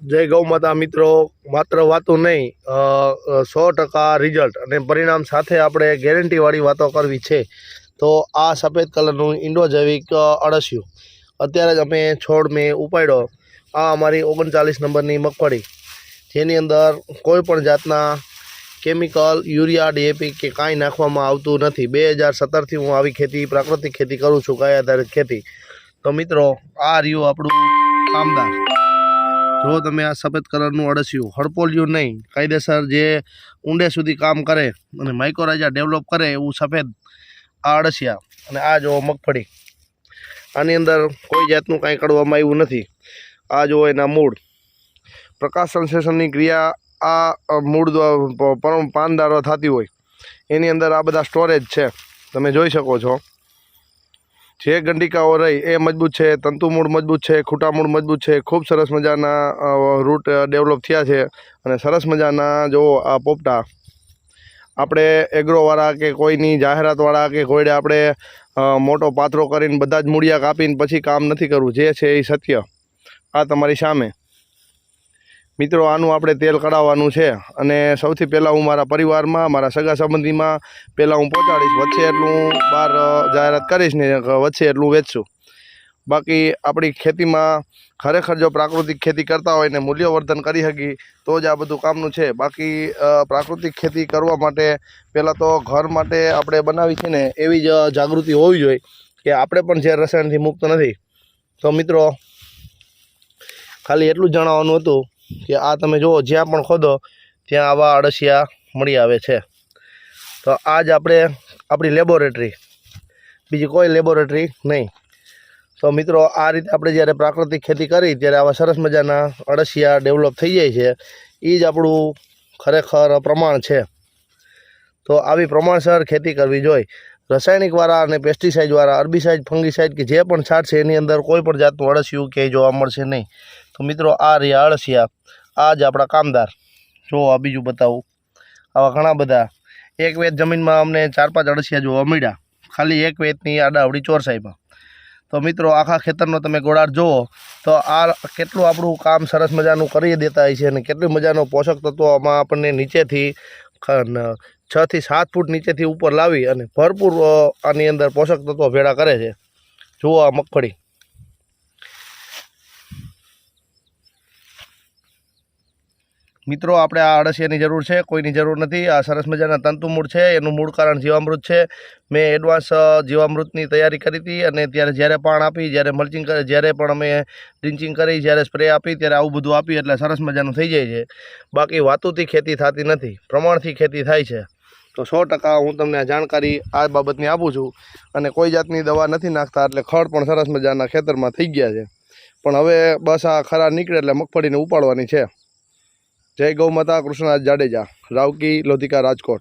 જય ગૌ માતા મિત્રો માત્ર વાતું નહીં સો ટકા રિઝલ્ટ અને પરિણામ સાથે આપણે ગેરંટીવાળી વાતો કરવી છે. તો આ સફેદ કલરનું ઇન્ડો જૈવિક અ, અળસિયું. અત્યારે જ અમે છોડ મેં ઉપાડ્યો. આ અમારી ઓગણચાલીસ નંબરની મગફળી. જેની અંદર કોઈ પણ જાતના કેમિકલ યુરિયા ડીએપી કે કાંઈ નાખવામાં આવતું નથી. બે હજાર સત્તરથી હું આવી ખેતી પ્રાકૃતિક ખેતી કરું છું ગાય આધારિત ખેતી. તો મિત્રો આ રહ્યું આપણું કામદાર. જો તમે આ સફેદ કલરનું અળસિયું હડપોલિયું નહીં, કાયદેસર જે ઊંડે સુધી કામ કરે અને માઇકોરાજા ડેવલપ કરે એવું સફેદ આ અળસિયા અને આ જો મગફળી. આની અંદર કોઈ જાતનું કાંઈ કાઢવામાં આવ્યું નથી. આ જો એના મૂળ. પ્રકાશ સંશ્લેષણની ક્રિયા આ મૂળ પરમ પાન દ્વારા થતી હોય. એની અંદર આ બધા સ્ટોરેજ છે. તમે જોઈ શકો છો. જે ગંડિકાઓ રહી, એ મજબૂત છે તંતુ મૂળ મજબૂત છે ખૂટા મૂળ મજબૂત છે, ખૂબ સરસ મજાના રૂટ ડેવલપ થયા છે અને સરસ મજાના જો આ પોપટા. આપણે એગ્રોવાળા કે કોઈની જાહેરાતવાળા કે કોઈને આપણે મોટો પાત્રો કરીને બધા જ મૂળિયા કાપીને પછી કામ નથી કરવું, જે છે એ સત્ય. આ તમારી સામે. મિત્રો, આનું આપણે તેલ કઢાવવાનું છે અને સૌથી પહેલાં હું મારા પરિવારમાં, મારા સગા સંબંધીમાં પહેલાં હું પહોંચાડીશ વચ્ચે એટલું બહાર જાહેરાત કરીશ ને વચ્ચે એટલું વેચશું. બાકી આપણી ખેતીમાં ખરેખર જો પ્રાકૃતિક ખેતી કરતા હોય ને મૂલ્યવર્ધન કરી શકી તો જ આ બધું કામનું છે. બાકી પ્રાકૃતિક ખેતી કરવા માટે પહેલાં તો ઘર માટે આપણે બનાવી છે ને, એવી જ જાગૃતિ હોવી જોઈએ કે આપણે પણ જે રસાયણથી મુક્ત નથી. તો મિત્રો, ખાલી એટલું જ જણાવવાનું હતું કે આ તમે જુઓ, જ્યાં પણ ખોદો, ત્યાં આવા અળસિયા મળી આવે છે. તો આ જ આપણે આપણી લેબોરેટરી બીજી કોઈ લેબોરેટરી નહીં. તો મિત્રો, આ રીતે આપણે જ્યારે પ્રાકૃતિક ખેતી કરી, ત્યારે આવા સરસ મજાના અળસિયા ડેવલપ થઈ જાય છે. એ જ આપણું ખરેખર પ્રમાણ છે. તો આવી પ્રમાણસર ખેતી કરવી જોઈએ રાસાયણિકવાળા અને પેસ્ટિસાઇડવાળા અરબીસાઇડ ફંગીસાઇડ કે જે પણ છાંટ છે એની અંદર કોઈ પણ જાતનું અળસિયું કે જોવા મળશે નહીં. તો મિત્રો, આ રહ્યા અળસિયા. આ જ આપણા કામદાર. જો આ બીજું બતાવું. આવા ઘણા બધા. એક વેત જમીનમાં અમને ચાર પાંચ અળસિયા જોવા મળ્યા. ખાલી એક વેતની આડાવડી ચોરસાઈમાં તો મિત્રો, આખા ખેતરનો તમે ગોળાડ જુઓ, તો આ કેટલું આપણું કામ સરસ મજાનું કરી દેતા હોય છે અને કેટલી મજાનો પોષક તત્વો આપણને નીચેથી છથી સાત ફૂટ નીચેથી ઉપર લાવી અને ભરપૂર આની અંદર પોષક તત્વો ભેળા કરે છે. જુઓ આ મગફળી. મિત્રો, આપણે આ અળસિયાની જરૂર છે, કોઈની જરૂર નથી. આ સરસ મજાના તંતુ મૂળ છે, એનું મૂળ કારણ જીવામૃત છે. મેં એડવાન્સ જીવામૃતની તૈયારી કરી હતી અને ત્યારે જ્યારે પાણ આપી, જ્યારે મલ્ચિંગ કરી જ્યારે પણ અમે ડ્રિંચિંગ કરી, જ્યારે સ્પ્રે આપી, ત્યારે આવું બધું આપી એટલે સરસ મજાનું થઈ જાય છે. બાકી વાતુથી ખેતી થતી નથી, પ્રમાણથી ખેતી થાય છે. તો સો ટકા હું તમને આ જાણકારી આ બાબતની આપું છું. અને કોઈ જાતની દવા નથી નાખતા એટલે ખડ પણ સરસ મજાના ખેતરમાં થઈ ગયા છે. પણ હવે બસ આ ખરા નીકળે એટલે મગફળીને ઉપાડવાની છે. જય ગૌ માતા કૃષ્ણરાજ જાડેજા. રાવકી લોધિકા રાજકોટ.